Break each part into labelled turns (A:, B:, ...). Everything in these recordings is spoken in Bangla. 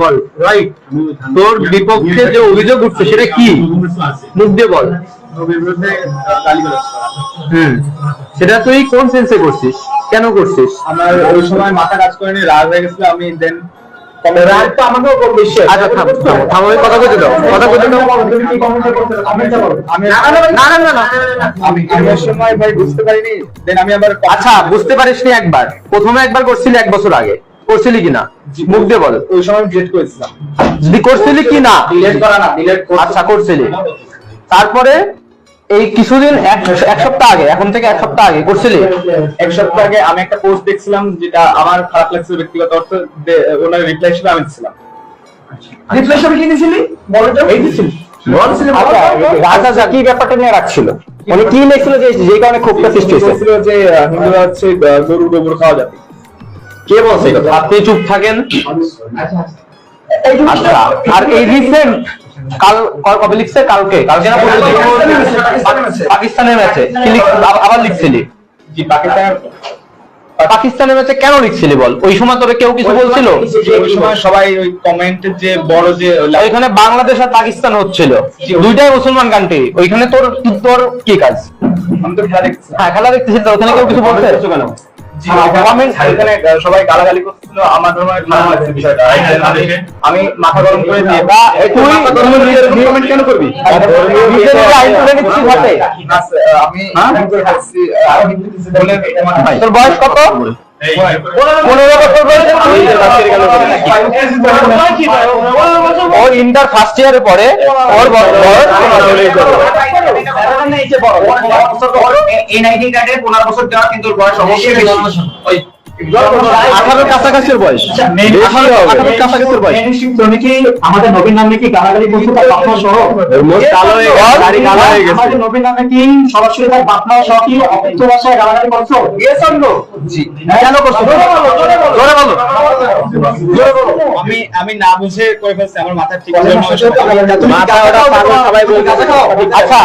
A: বল। রাইট তোর বিপক্ষে যে অভিযোগ উঠছে সেটা কি? মুখ দিয়ে বল। সেটা তুই কোন সেন্সে করছিস? কেন করছিস?
B: আমার ওই সময় মাথা কাজ করেনি রাগ হয়ে গেছিল আমি দেন
A: আচ্ছা না
B: বুঝতে পারিনি। দেন আমি আবার
A: আচ্ছা বুঝতে পারিসনি একবার। প্রথমে একবার করছিলি এক বছর আগে। করছিলি কিনা? মুখ দিয়ে বল।
B: ওই সময় ডিলিট করেছিলাম।
A: করছিলি কি না
B: ডিলিট করা না
A: আচ্ছা করছিলি। তারপরে? এই কিছুদিন এক সপ্তাহ আগে এখন থেকে এক সপ্তাহ আগে করছিলি?
B: এক সপ্তাহ আগে আমি একটা পোস্ট দেখছিলাম যেটা আমার খারাপ লাগছিল ব্যক্তিগত অর্থে ওনার রিপ্লাই হিসেবে আমি দিছিলাম।
A: রিপ্লাই হিসেবে কি দিছিলি? এই দিছিলি? আচ্ছা, রাজা জাকি ব্যাপারটা নিয়ে রাখছিল মানে কি লিখছিল যে যে কারণে ক্ষোভটা সৃষ্টি হয়েছে?
B: বলছিল যে আহ, হিন্দুরা হচ্ছে গরু গোবর খাওয়া যাবে
A: কে বলছে আপনি চুপ থাকেন। আচ্ছা আর এই রিসেন্ট কাল কবে লিখছে? কালকে। কালকে না পাকিস্তানের ম্যাচে। কি লিখ- আব- আবার লিখছিলি?
B: জি পাকিস্তান
A: পাকিস্তানের ম্যাচে কেন লিখছিলি বল? ওই সময় তোরে কেউ কিছু বলছিল?
B: ওই সময় সবাই ওই কমেন্টের যে বড় যে
A: ওইখানে বাংলাদেশ আর পাকিস্তান হচ্ছিল। দুইটাই মুসলমান কান্ট্রি ওইখানে তোর তোর কি কাজ?
B: আমি তো খেলা দেখছি
A: হ্যাঁ খেলা দেখতেছিস তো? ওখানে কেউ কিছু বলছে? কেন
B: কমেন্ট এখানে সবাই গালাগালি করছিল আমার ধর্ম খারাপ লাগছে বিষয়টা আমি- আমি মাথা গরম করে দিয়ে বা
A: তুই তুমি কমেন্ট কেন করবি নিজের আইন করে নিচ্ছিস হাতে
B: আচ্ছা, আমি একজন খাচ্ছি, আহ, আমি কিছু বলে আমার ভাই
A: তোর বয়স কত পনেরো বছর বয়সে ও ইন্টার ফার্স্ট ইয়ারে পরে ওর বয়স
C: এনআইডি কার্ডে পনেরো বছর দেওয়া কিন্তু বয়স অবশ্যই বেশি।
A: আঠারোর কাছাকাছির বয়স। আঠারোর কাছাকাছির বয়স।
D: আমাদের নবীন নামে কি গালাগালি করছে তার বাপমা সহ?
A: কালো হয়ে গেছে দাড়ি কালো হয়ে গেছে।
D: আমাদের নবীন নামে কি সরাসরি তার বাপমা সহ কি অকথ্য ভাষায় গালাগালি করছ?
A: ইয়েস অর নো জি। কেন করছ? জোরে বলো
B: আমি আমি না বুঝে করে ফেলছি আমার মাথা ঠিক
A: মাথা ওটা পাগল সবাই বলতেছে। আচ্ছা।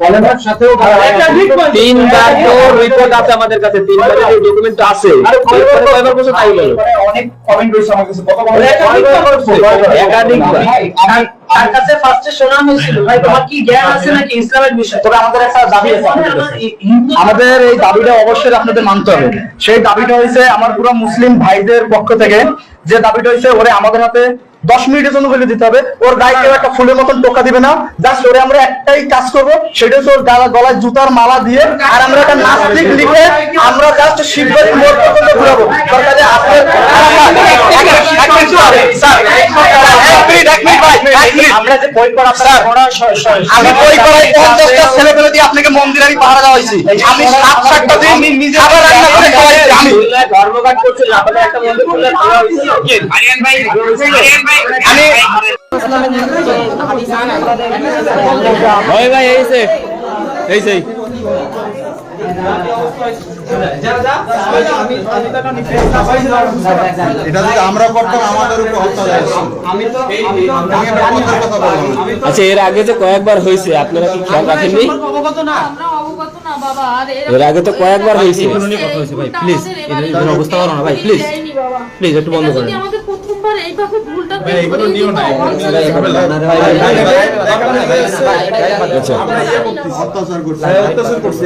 D: কলেজের সাথেও
A: তিনবার তো রিপোর্ট আছে আমাদের কাছে তিনবার এই ডকুমেন্ট আছে এরপরে কয়বার বলছো তাই বলো।
B: অনেক কমেন্ট রয়েছে আমার কাছে। কত
A: একাধিকবার
C: তার কাছে ফার্স্টে শোনা হয়েছিল ভাই তোমার কি জ্ঞান আছে নাকি? ইসলামের বিষয়ে।
D: তবে আমাদের একটা দাবি আছে আমাদের এই দাবিটা অবশ্যই আপনাদের মানতে হবে। সেই দাবিটা হয়েছে আমার পুরো মুসলিম ভাইদের পক্ষ থেকে যে দাবিটা হয়েছে ওরে আমাদের হাতে দশ মিনিটের জন্য হলে দিতে হবে। ওর গায়ে কেউ একটা ফুলের মতন টোকা দিবে না। জাস্ট ওরে আমরা একটাই কাজ করব, সেটা হচ্ছে ওর গলা গলায় জুতার মালা দিয়ে আর আমরা একটা নাস্তিক লিখে আমরা জাস্ট শিবের মোড় পর্যন্ত ঘুরাবো। দরকার হলে আপনার আমরা যে বই পড়া আমি বই পড়াই পঞ্চাশটা ছেলে পেলে দিয়ে আপনাকে মন্দিরে আমি পাহারা দেওয়া হয়েছি আমি সাত সাতটা দিন নিজে খাবার রান্না করে খাওয়াইছি আমি
A: ধর্মঘট করছিল একটা মন্দির খুললে
C: আরিয়ান ভাই আরিয়ান ভাই
D: আমি
A: ভাই ভাই এই সে এই সেই
E: এটা যদি আমরা করতাম আমাদের উপর
F: আচ্ছা এর আগে যে কয়েকবার হয়েছে আপনারা কি খেয়াল রাখেননি
G: আমরা অবগত না বাবা আর
F: এর আগে তো কয়েকবার হয়েছে
G: ভাই প্লিজ অবস্থা ভালো না ভাই প্লিজ
F: প্লিজ একটু বন্ধ করেন। আচ্ছা
E: অত্যাচার করছে